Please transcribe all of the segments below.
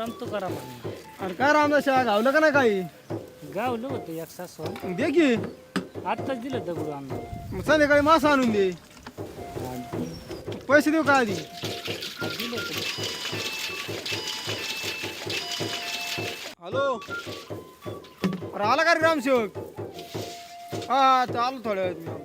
राम राम तू करा म्हणून अरे काय रामदाशा गावलं का नाही काही? गावलं होतं एक सासवण मग दे की. आत्ताच दिलं दगडू आणलं मग संध्याकाळी मासा आणून दे. पैसे देऊ का आधी? दिलं होतं हॅलो? अरे आला का रे रामसेवक? हा हा चालू थोड्या वेळात मी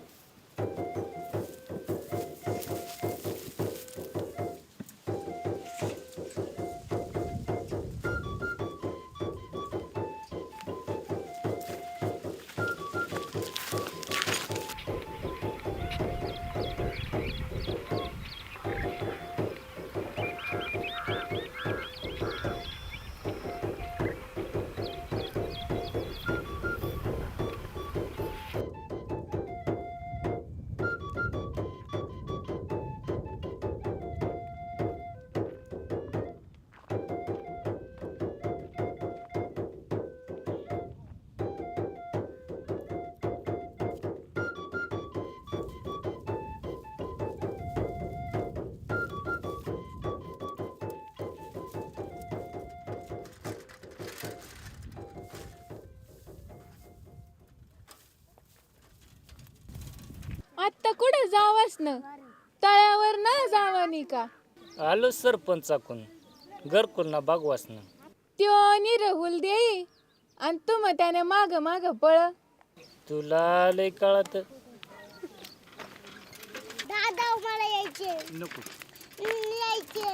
आत्ता कुठे जावास न? तळ्यावर न जावानी का आलो सरपंचाकून. घरकुल ना बागवास ना. त्यो निरहुल देई आणि तुम त्याने माग माग पळ. तुला लय कळत. दादा मला यायचे. नको. यायचे.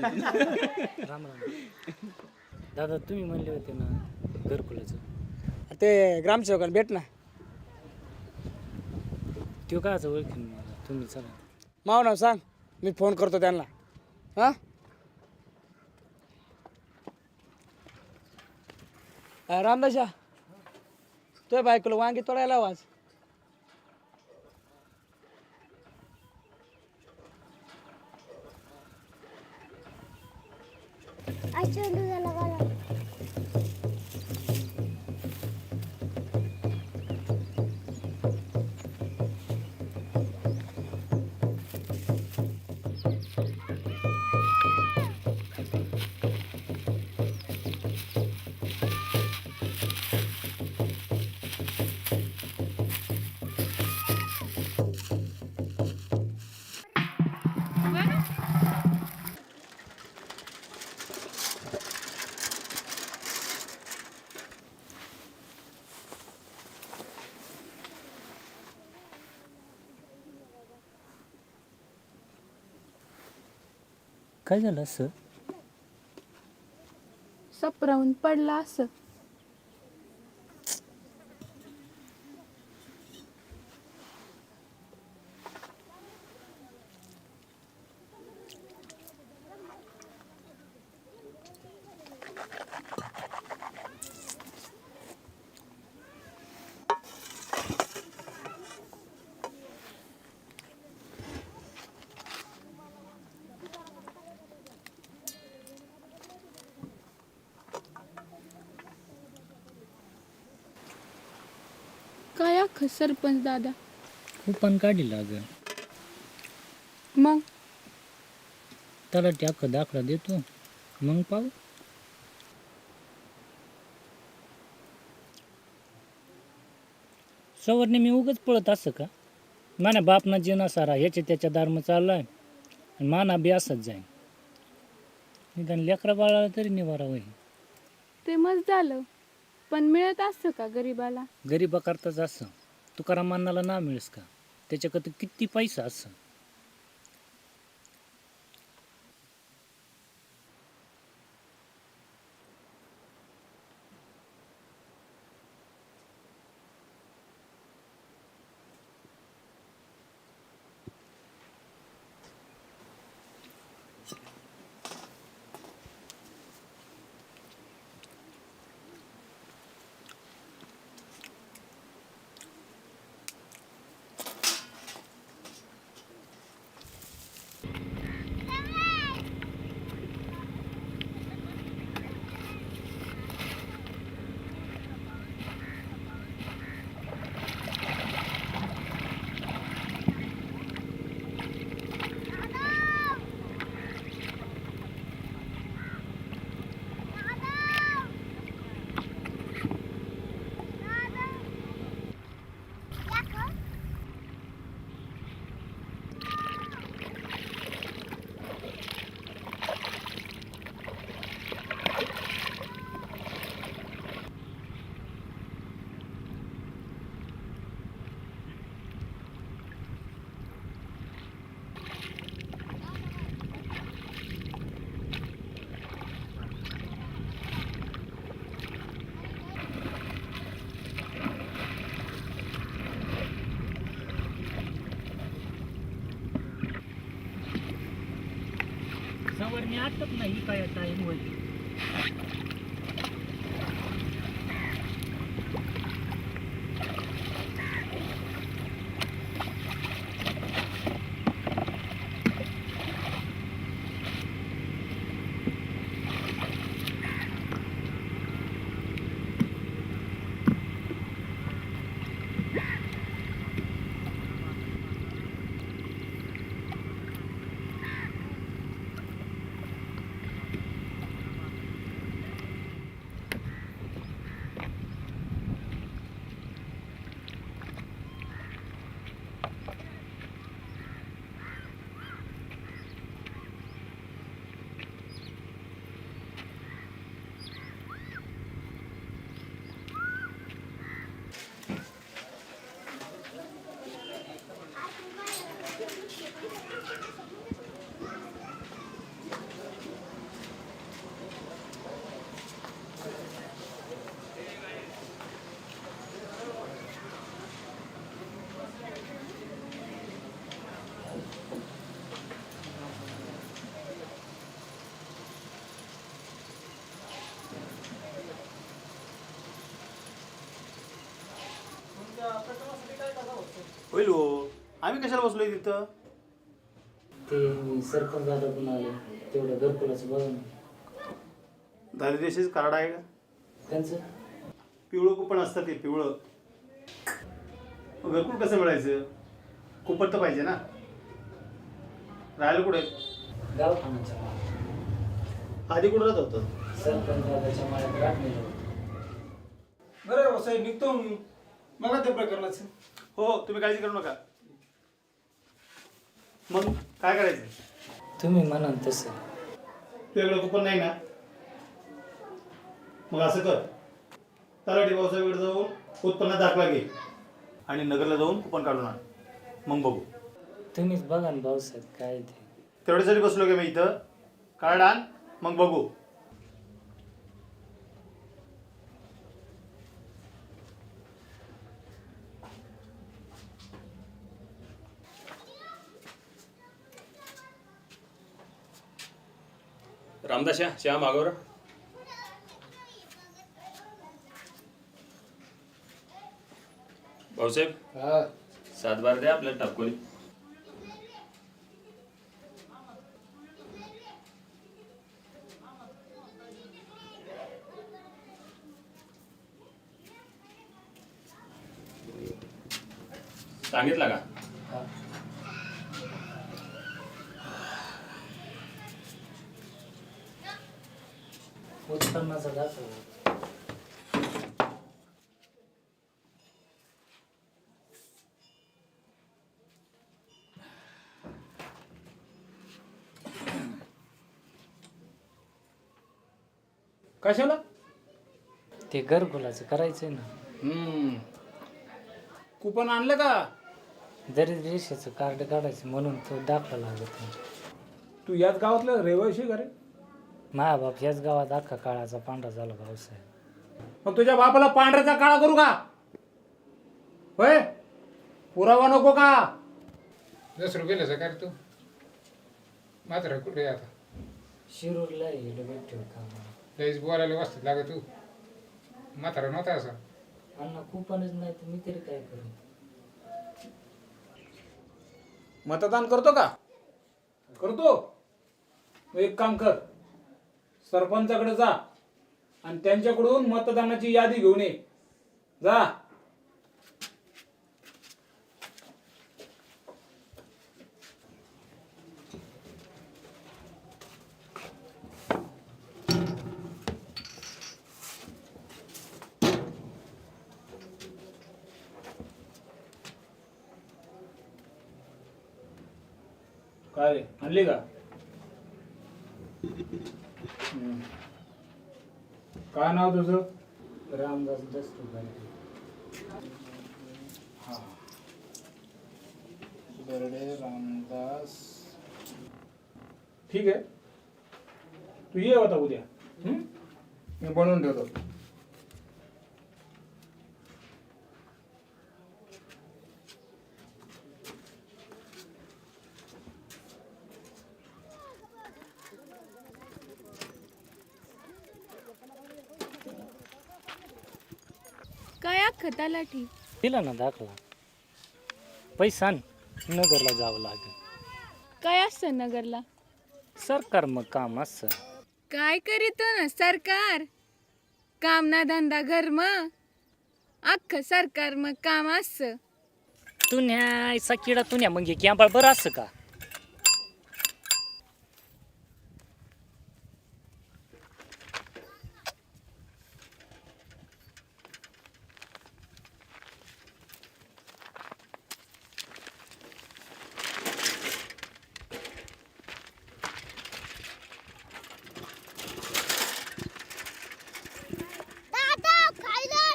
बाबू राम राम. दादा तुम्ही म्हणले होते ना घरकुलाचं. ते ग्रामसेवकाला भेट ना. तो कायचं ओळखीन मला तुम्ही चला. माव नाव सांग. मी फोन करतो त्यांना. हां? रामदाशा तुझ्या बायकोला वांगी तोडायला आवाज काय झालं असं? सपरावून पडला असं. अख्खं सरपंच दादा? कुपन काढी लागेल मग? त्याला टाक दाखला देतो. मग पाहू. सवरने मी उगच पळत असं का? माना बापना जेना सारा ह्याच्या त्याच्या दारमं चाललाय आणि माना बी असंच जाईन. निदान लेकरा बाळाला तरी निवारा होईल. ते मस्त झालं. पण मिळत असतं का गरीबाला? गरीबा करताच असं. तुकाराम मानाला ना मिळस का? त्याच्याकडं किती पैसा असं सवरणी आटत नाही काय टाईम होईल होईल हो आम्ही कशाला बसलोय तिथं? ते सरपंच दादा पण आले. तेवढं घरकुलाचं बघा ना दारिद्र्याशीच कार्ड आहे का? त्यांचं? पिवळं कुपन असतं ते पिवळं. मग घरकुल कसं मिळायचं? कुपन तर पाहिजे ना. राहायला कुठे? दवाखान्याच्या आधी कुठं राहत होतं? सरपंच दादाच्या माळ्यात राखलेलं होतं. बरं हो, साहेब निघतो मी. बघा त्या प्रकरणाचं. हो तुम्ही काळजी करू नका. मग काय करायचं? तुम्ही म्हणाल तसं. तुझ्याकडे कुपन नाही ना. मग असं कर. तलाठी भाऊसाहेबकडे जाऊन उत्पन्नात दाखला घे. आणि नगरला जाऊन कुपन काढून आण. मग बघू. तुम्हीच बघा ना भाऊसाहेब काय ते. तेवढ्यासाठी बसलो का मी इथं? कार्ड आण मग बघू. रामदाशा श्याम आगोर. भाऊसाहेब सात बार द्या आपल्याला टापकोली सांगितला का उत्पन्नाचा दाखल कशाला? ते घरकुलाचं करायचंय ना. हम्म. कुपन आणलं का? दरिद्र रेषेचं कार्ड काढायचं म्हणून तो दाखला लागत नाही. तू याच गावातलं रहिवाशी का रे? माझा बाप याच गावात अख्खा काळाचा पांढरा झाला भाऊसाहेब मग तुझ्या बापाला पांढऱ्याचा काळा करू का? होय? पुरावा नको का? दस रुपये का रे तू. मात्र कुठे आता? शिरूरला येईल भेटतो कामाला. लईच बोलायला वाचतात लागा तू म्हातारा नव्हता असा. अण्णा कुपनच नाही तर मी तरी काय करू? मतदान करतो का? करतो. मग एक काम कर. सरपंचाकडे जा आणि त्यांच्याकडून मतदानाची यादी घेऊन ये. जा. काय रे? आणली का? हम्म. काय नाव तुझं? रामदास दस्तूर बर्डे रामदास. ठीक आहे. तू ये होता उद्या. हम्म? मी बनवून ठेवतो. अख्खं तलाठी दिला ना दाखला. पैसा नगरला जावं लागेल. काय असतं नगरला? सरकार मग काम असं काय करीत ना सरकार? काम ना धंदा घर मग. अख्खं सरकार मग काम असं तुन्या ऐसा किडा तुन्या मग कॅम्पाळ बरं असं का दादा खायला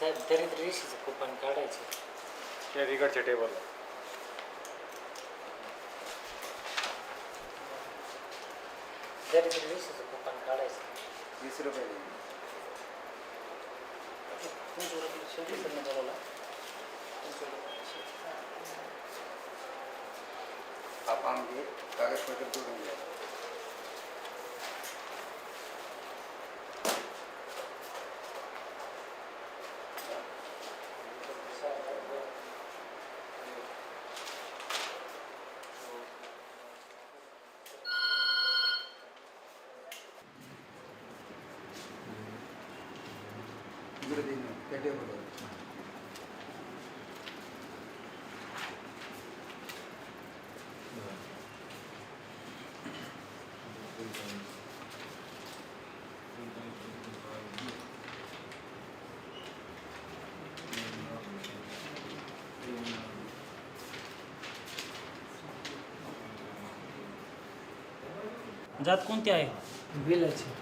साहेब दरिद्र रेषेचं कुपन काढायचं त्या बिघडच्या टेबलला दरिद्र रेषेचं कुपन काढायचं वीस रुपये आपण कागदपत्र जोडून घ्या त्या टेबलवर जात कोणती आहे? बिलाची.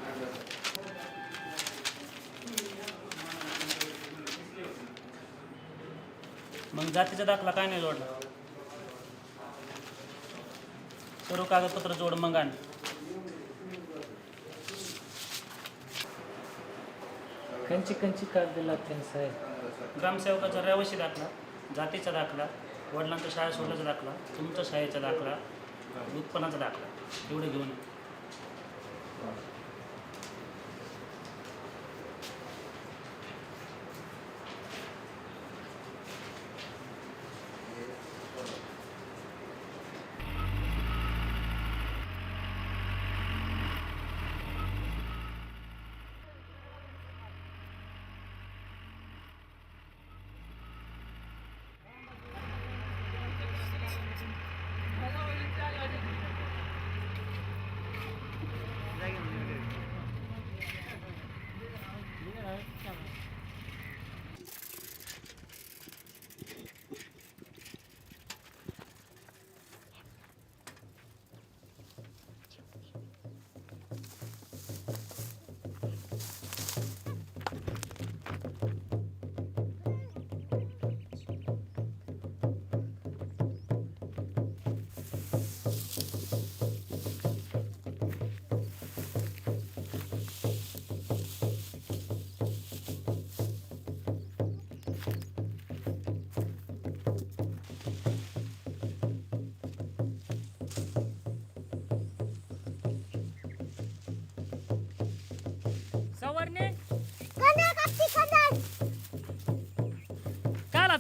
जातीचा दाखला काय नाही जोडला. सर्व कागदपत्र जोड मग आण. कंची कंची कागद लागते साहेब. ग्रामसेवकाचा रहिवासी दाखला जातीचा दाखला वडिलांचा शाळा सोडल्याचा दाखला तुमचा शाळेचा दाखला उत्पन्नाचा दाखला एवढे घेऊन या.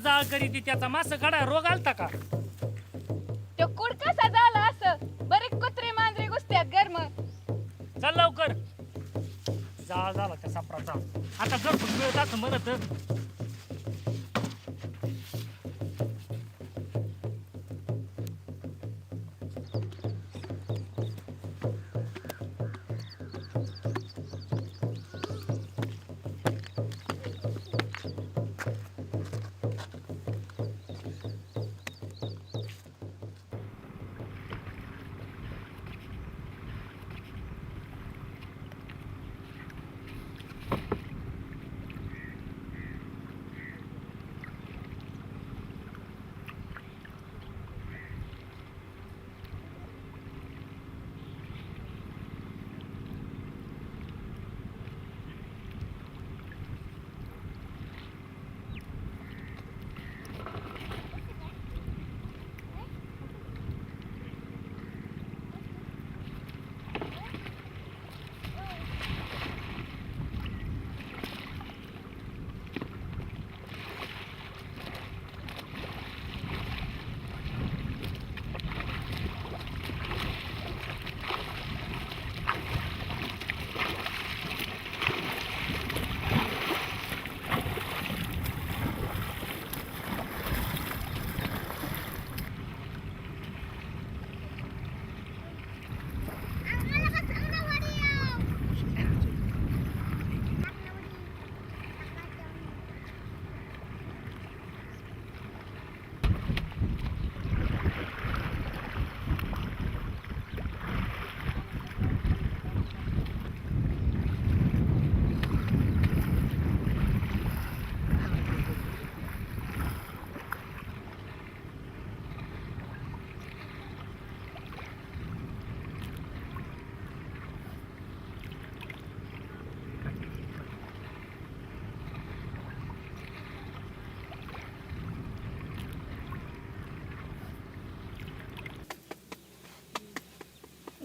जाळ करी ती त्याचा मास काढा रोग आलता का? तो कुड कसा झाला असं? बरे कुत्रे मांजरे घुसत्यात घर मग. चल लवकर. जाळ झाला त्या सापराचा आता जर मिळत असं म्हणत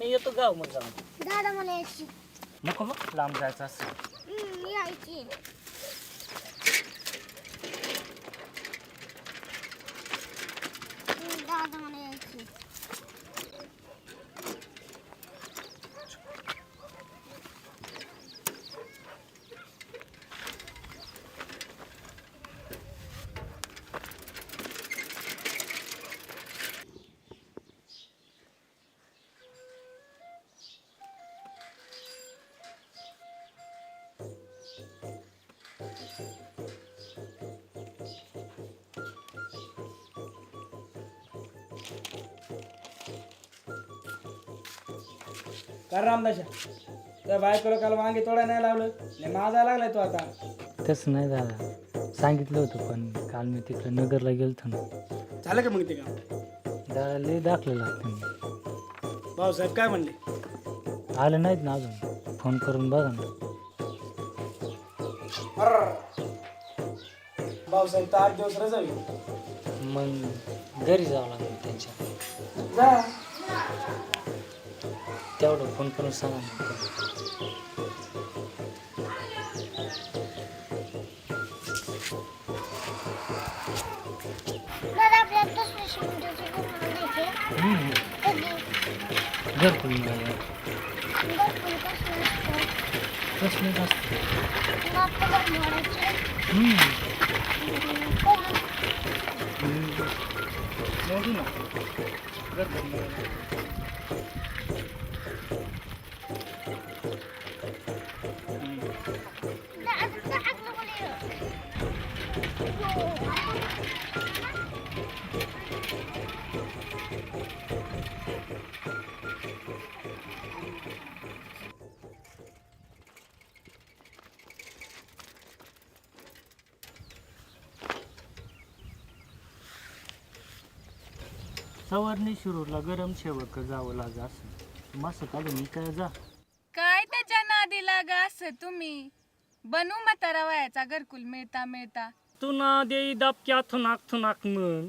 मी येतो गाव मग जाऊन. दादा मला यायची. नको मग लांब जायचं असं. हम्म, यायची. काय रामदाशा त्या बायकोला काल वांगे तोडा नाही लावलं. नाही माझा लागलाय तो आता. तसं नाही दादा. सांगितलं होतं पण काल मी तिकडे नगरला गेलतो ना. झालं का मग ते काम? दादा लय दाखलं लागतं भाऊसाहेब काय म्हणले? आलं नाहीत ना अजून. फोन करून बघा ना. भाऊसाहेब तर आठ दिवस रजावी. मग घरी जावं लागेल त्यांच्या जा. तेवढं फोन करून सांगा घरकुल मिळालं प्रश्न असतो मोडू ना घरकुल सवारणी शिरूरला गरम शेवक जावं लाग असं. मासं काढून इकाय जा. काय त्याच्या नादी लागा असं तुम्ही? बनू म्हातारा वयाचा घरकुल मिळता मिळता. तू ना देई दाबकी आथून आखथून आख म्हण.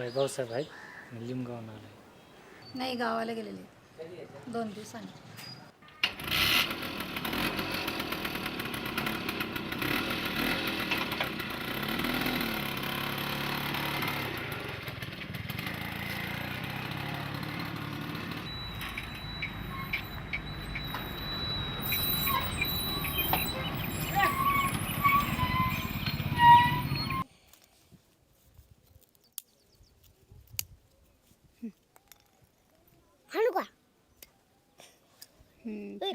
बाई भाऊसाहेब आहेत मी लिमगावून नाही गावाला गेलेले दोन दिवसांनी हाणू का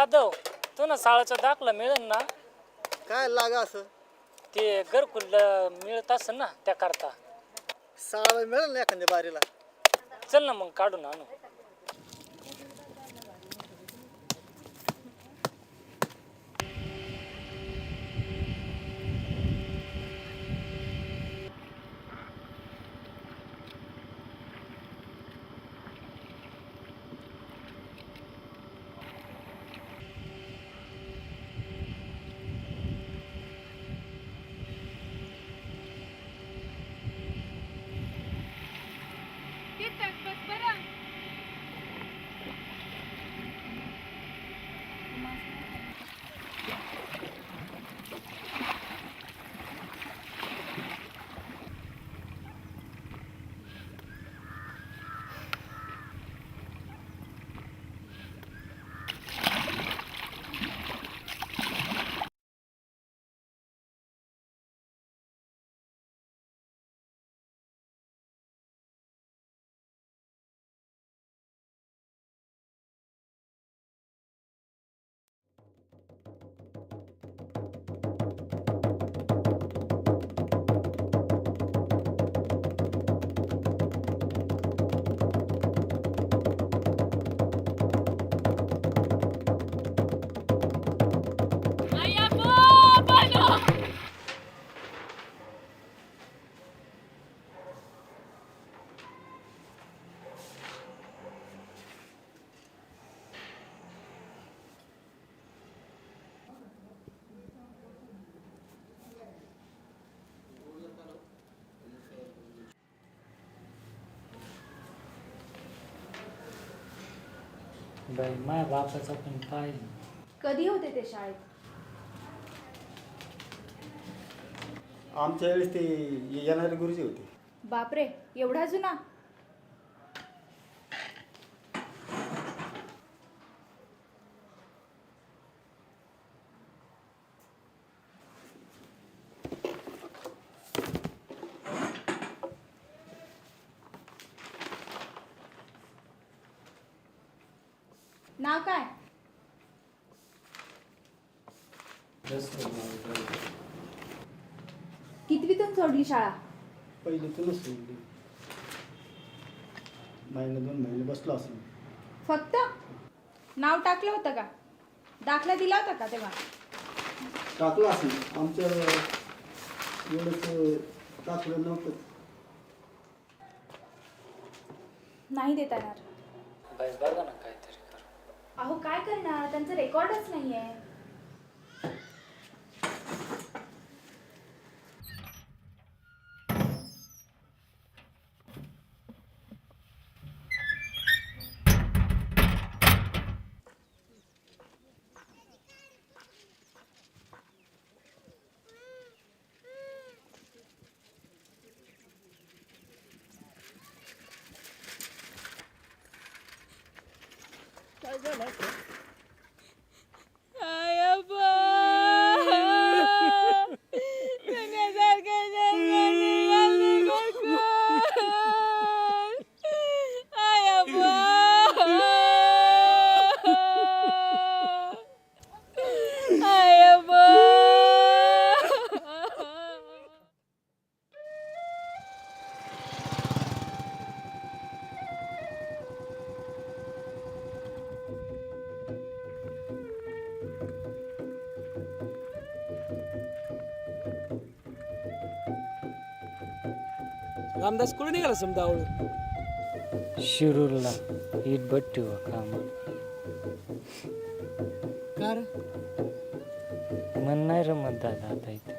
जाधव तू ना शाळेचा दाखला मिळेल ना? काय लागा असं? ते घरकुल मिळत असेल ना त्या करता साळा मिळेल ना एखाद्या बारीला? चल ना मग काढून आणू. बाई माझ्या बापाचा पण पाय कधी होते ते शाळेत? आमच्या वेळेस ते येणारे गुरुजी होते. बापरे एवढा जुना नाव काय कितवीतून सोडली शाळा. पहिलीतूनच सोडली महिने दोन महिने बसलो असं फक्त? नाव टाकलं होतं का? दाखला दिला होता का तेव्हा? टाकलं असं आमच्या एवढंच टाकलं नव्हतं. नाही देता येणार. बाई बघा ना काहीतरी कर. अहो काय करणार? त्यांचं रेकॉर्डच नाही आहे रामदास कुठे निघाला समजा आवड शिरूरला. इट भट्टी व काम. कार मन नाही रमत दादा आता इथं.